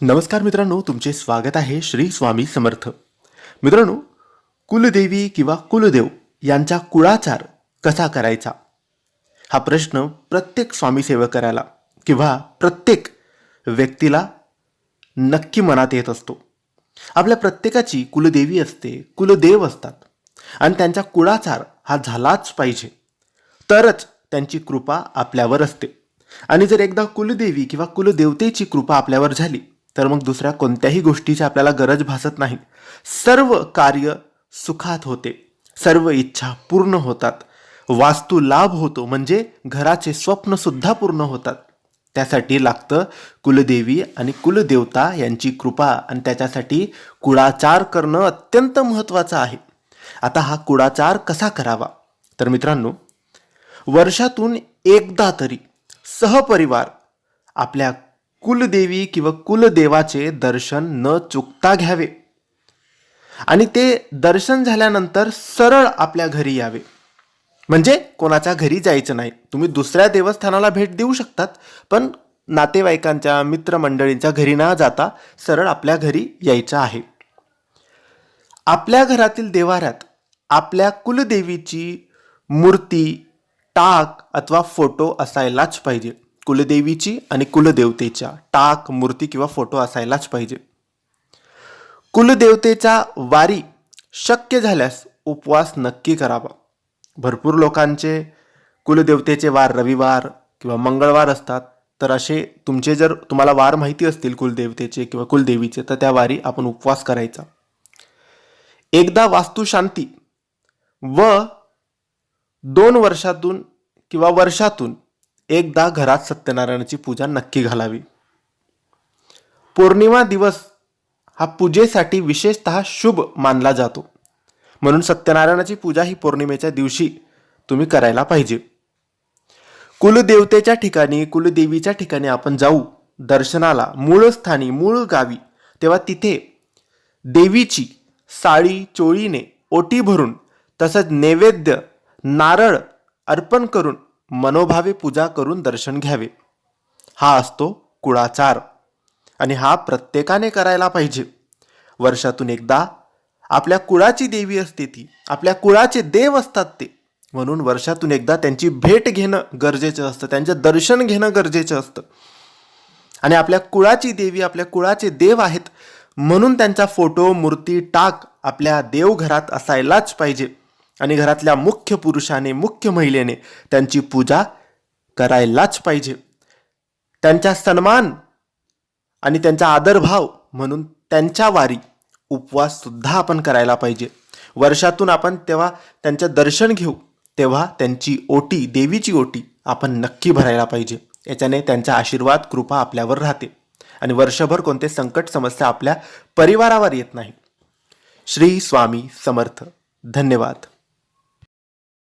नमस्कार मित्रांनो तुमचे स्वागत आहे श्री स्वामी समर्थ. मित्रांनो कुलदेवी किंवा कुलदेव यांचा कुळाचार कसा करायचा? हा प्रश्न प्रत्येक स्वामीसेवकराला किंवा प्रत्येक व्यक्तीला नक्की मनात येत असतो. आपल्या प्रत्येकाची कुलदेवी असते कुलदेव असतात आणि त्यांचा कुळाचार हा झालाच पाहिजे. तरच त्यांची कृपा आपल्यावर असते. आणि जर एकदा कुलदेवी किंवा कुलदेवतेची कृपा आपल्यावर झाली तर मग दुसऱ्या कोणत्याही गोष्टीची आपल्याला गरज भासत नाही. सर्व कार्य सुखात होते. सर्व इच्छा पूर्ण होतात. वास्तू लाभ होतो म्हणजे घराचे स्वप्नसुद्धा पूर्ण होतात. त्यासाठी लागतं कुलदेवी आणि कुलदेवता यांची कृपा आणि त्याच्यासाठी कुळाचार करणं अत्यंत महत्त्वाचं आहे. आता हा कुळाचार कसा करावा? तर मित्रांनो वर्षातून एकदा तरी सहपरिवार आपल्या कुलदेवी किंवा कुलदेवाचे दर्शन न चुकता घ्यावे. आणि ते दर्शन झाल्यानंतर सरळ आपल्या घरी यावे. म्हणजे कोणाच्या घरी जायचं नाही. तुम्ही दुसऱ्या देवस्थानाला भेट देऊ शकतात पण नातेवाईकांच्या मित्रमंडळींच्या घरी न जाता सरळ आपल्या घरी यायचं आहे. आपल्या घरातील देवाऱ्यात आपल्या कुलदेवीची मूर्ती टाक अथवा फोटो असायलाच पाहिजे. कुलदेवीची आणि कुलदेवतेच्या टाक मूर्ती किंवा फोटो असायलाच पाहिजे. कुलदेवतेचा वारी शक्य झाल्यास उपवास नक्की करावा. भरपूर लोकांचे कुलदेवतेचे वार रविवार किंवा मंगळवार असतात तर असे तुमचे जर तुम्हाला वार माहिती असतील कुलदेवतेचे किंवा कुलदेवीचे तर त्या वारी आपण उपवास करायचा. एकदा वास्तुशांती व दोन वर्षातून किंवा वर्षातून एकदा घरात सत्यनारायणाची पूजा नक्की घालावी. पौर्णिमा दिवस हा पूजेसाठी विशेषतः शुभ मानला जातो. म्हणून सत्यनारायणाची पूजा ही पौर्णिमेच्या दिवशी तुम्ही करायला पाहिजे. कुलदेवतेच्या ठिकाणी कुलदेवीच्या ठिकाणी आपण जाऊ दर्शनाला मूळ स्थानी मूळ गावी तेव्हा तिथे देवीची साळी चोळीने ओटी भरून तसंच नैवेद्य नारळ अर्पण करून मनोभावे पूजा करून दर्शन घ्यावे. हा असतो कुळाचार. आणि हा प्रत्येकाने करायला पाहिजे. वर्षातून एकदा आपल्या कुळाची देवी असते ती. आपल्या कुळाचे देव असतात ते. म्हणून वर्षातून एकदा त्यांची भेट घेणं गरजेचं असतं. त्यांचं दर्शन घेणं गरजेचं असतं. आणि आपल्या कुळाची देवी आपल्या कुळाचे देव आहेत. म्हणून त्यांचा फोटो मूर्ती टाक आपल्या देवघरात असायलाच पाहिजे. आणि घरातल्या मुख्य पुरुषाने मुख्य महिलेने त्यांची पूजा करायलाच पाहिजे. त्यांचा सन्मान आणि त्यांचा आदरभाव म्हणून त्यांच्या वारी उपवास सुद्धा आपण करायला पाहिजे. वर्षातून आपण तेव्हा त्यांचं दर्शन घेऊ तेव्हा त्यांची ओटी देवीची ओटी आपण नक्की भरायला पाहिजे. याच्याने त्यांचा आशीर्वाद कृपा आपल्यावर राहते. आणि वर्षभर कोणते संकट समस्या आपल्या परिवारावर येत नाही. श्री स्वामी समर्थ. धन्यवाद.